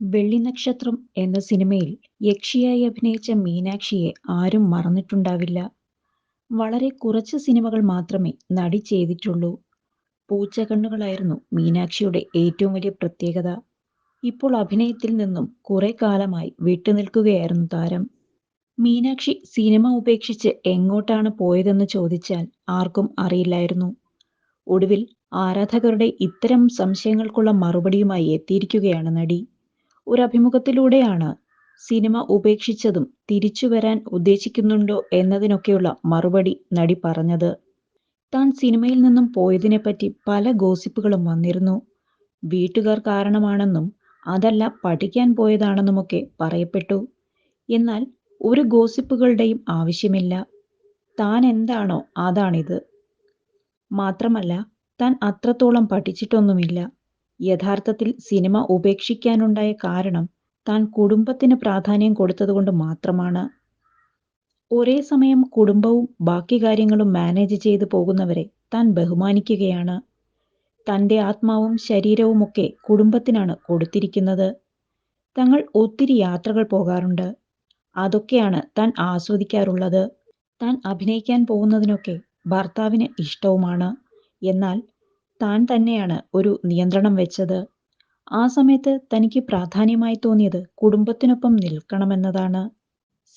വെള്ളിനക്ഷത്രം എന്ന സിനിമയിൽ യക്ഷിയായി അഭിനയിച്ച മീനാക്ഷിയെ ആരും മറന്നിട്ടുണ്ടാവില്ല. വളരെ കുറച്ച് സിനിമകൾ മാത്രമേ നടി ചെയ്തിട്ടുള്ളൂ. പൂച്ചകണ്ണുകളായിരുന്നു മീനാക്ഷിയുടെ ഏറ്റവും വലിയ പ്രത്യേകത. ഇപ്പോൾ അഭിനയത്തിൽ നിന്നും കുറെ കാലമായി വിട്ടുനിൽക്കുകയായിരുന്നു താരം. മീനാക്ഷി സിനിമ ഉപേക്ഷിച്ച് എങ്ങോട്ടാണ് പോയതെന്ന് ചോദിച്ചാൽ ആർക്കും അറിയില്ലായിരുന്നു. ഒടുവിൽ ആരാധകരുടെ ഇത്തരം സംശയങ്ങൾക്കുള്ള മറുപടിയുമായി എത്തിയിരിക്കുകയാണ് നടി. ഒരഭിമുഖത്തിലൂടെയാണ് സിനിമ ഉപേക്ഷിച്ചതും തിരിച്ചു വരാൻ ഉദ്ദേശിക്കുന്നുണ്ടോ എന്നതിനൊക്കെയുള്ള മറുപടി നടി പറഞ്ഞത്. താൻ സിനിമയിൽ നിന്നും പോയതിനെപ്പറ്റി പല ഗോസിപ്പുകളും വന്നിരുന്നു. വീട്ടുകാർ കാരണമാണെന്നും അതല്ല പഠിക്കാൻ പോയതാണെന്നുമൊക്കെ പറയപ്പെട്ടു. എന്നാൽ ഒരു ഗോസിപ്പുകളുടെയും ആവശ്യമില്ല. താൻ എന്താണോ അതാണിത്. മാത്രമല്ല താൻ അത്രത്തോളം പഠിച്ചിട്ടൊന്നുമില്ല. യഥാർത്ഥത്തിൽ സിനിമ ഉപേക്ഷിക്കാനുണ്ടായ കാരണം താൻ കുടുംബത്തിന് പ്രാധാന്യം കൊടുത്തതുകൊണ്ട് മാത്രമാണ്. ഒരേ സമയം കുടുംബവും ബാക്കി കാര്യങ്ങളും മാനേജ് ചെയ്ത് പോകുന്നവരെ താൻ ബഹുമാനിക്കുകയാണ്. തന്റെ ആത്മാവും ശരീരവും ഒക്കെ കുടുംബത്തിനാണ് കൊടുത്തിരിക്കുന്നത്. തങ്ങൾ ഒത്തിരി യാത്രകൾ പോകാറുണ്ട്. അതൊക്കെയാണ് താൻ ആസ്വദിക്കാറുള്ളത്. താൻ അഭിനയിക്കാൻ പോകുന്നതിനൊക്കെ ഭർത്താവിന് ഇഷ്ടവുമാണ്. എന്നാൽ താൻ തന്നെയാണ് ഒരു നിയന്ത്രണം വെച്ചത്. ആ സമയത്ത് തനിക്ക് പ്രാധാന്യമായി തോന്നിയത് കുടുംബത്തിനൊപ്പം നിൽക്കണമെന്നതാണ്.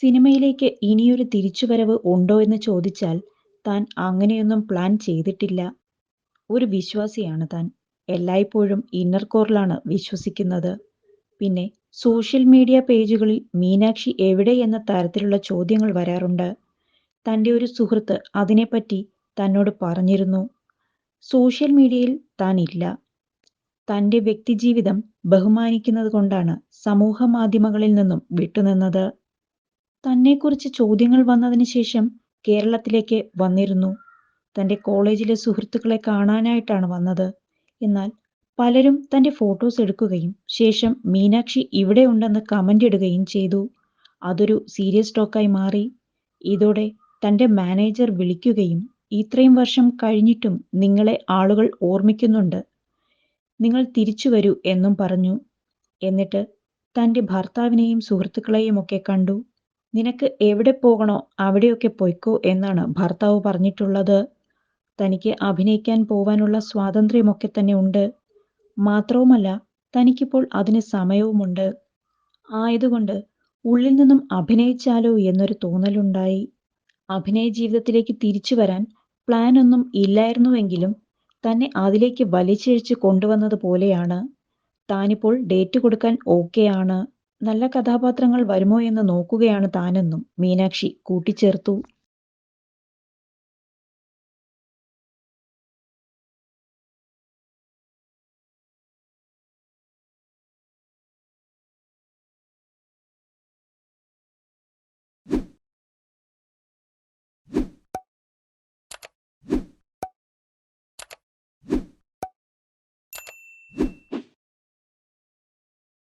സിനിമയിലേക്ക് ഇനിയൊരു തിരിച്ചുവരവ് ഉണ്ടോ എന്ന് ചോദിച്ചാൽ താൻ അങ്ങനെയൊന്നും പ്ലാൻ ചെയ്തിട്ടില്ല. ഒരു വിശ്വാസിയാണ് താൻ. എല്ലായ്പ്പോഴും ഇന്നർ കോറിലാണ് വിശ്വസിക്കുന്നത്. പിന്നെ സോഷ്യൽ മീഡിയ പേജുകളിൽ മീനാക്ഷി എവിടെ എന്ന തരത്തിലുള്ള ചോദ്യങ്ങൾ വരാറുണ്ട്. തന്റെ ഒരു സുഹൃത്ത് അതിനെപ്പറ്റി തന്നോട് പറഞ്ഞിരുന്നു. സോഷ്യൽ മീഡിയയിൽ ഇല്ല. തന്റെ വ്യക്തിജീവിതം സമൂഹ മാധ്യമങ്ങളിൽ നിന്നും വിട്ടുനിന്നത്. തന്നെക്കുറിച്ച് ചോദ്യങ്ങൾ വന്നതിന് ശേഷം കേരളത്തിലേക്ക് വന്നിരുന്നു. തന്റെ കോളേജിലെ സുഹൃത്തുക്കളെ കാണാനായിട്ടാണ് വന്നത്. എന്നാൽ പലരും തന്റെ ഫോട്ടോസ് എടുക്കുകയും ശേഷം മീനാക്ഷി ഇവിടെ ഉണ്ടെന്ന് കമന്റ് ഇടുകയും ചെയ്തു. അതൊരു സീരിയസ് ടോക്കായി മാറി. ഇതോടെ തന്റെ മാനേജർ വിളിക്കുകയും ഇത്രയും വർഷം കഴിഞ്ഞിട്ടും നിങ്ങളെ ആളുകൾ ഓർമ്മിക്കുന്നുണ്ട്. നിങ്ങൾ തിരിച്ചു വരൂ എന്നും പറഞ്ഞു. എന്നിട്ട് തന്റെ ഭർത്താവിനെയും സുഹൃത്തുക്കളെയും ഒക്കെ കണ്ടു. നിനക്ക് എവിടെ പോകണോ അവിടെയൊക്കെ പോയിക്കോ എന്നാണ് ഭർത്താവ് പറഞ്ഞിട്ടുള്ളത്. തനിക്ക് അഭിനയിക്കാൻ പോവാനുള്ള സ്വാതന്ത്ര്യമൊക്കെ തന്നെ ഉണ്ട്. മാത്രവുമല്ല തനിക്കിപ്പോൾ അതിന് സമയവുമുണ്ട്. ആയതുകൊണ്ട് ഉള്ളിൽ നിന്നും അഭിനയിച്ചാലോ എന്നൊരു തോന്നലുണ്ടായി. അഭിനയ ജീവിതത്തിലേക്ക് തിരിച്ചുവരാൻ പ്ലാൻ ഒന്നും ഇല്ലായിരുന്നുവെങ്കിലും തന്നെ അതിലേക്ക് വലിച്ചിഴച്ച് കൊണ്ടുവന്നത് പോലെയാണ്. താനിപ്പോൾ ഡേറ്റ് കൊടുക്കാൻ ഓക്കെയാണ്. നല്ല കഥാപാത്രങ്ങൾ വരുമോ എന്ന് നോക്കുകയാണ് താനെന്നും മീനാക്ഷി കൂട്ടിച്ചേർത്തു.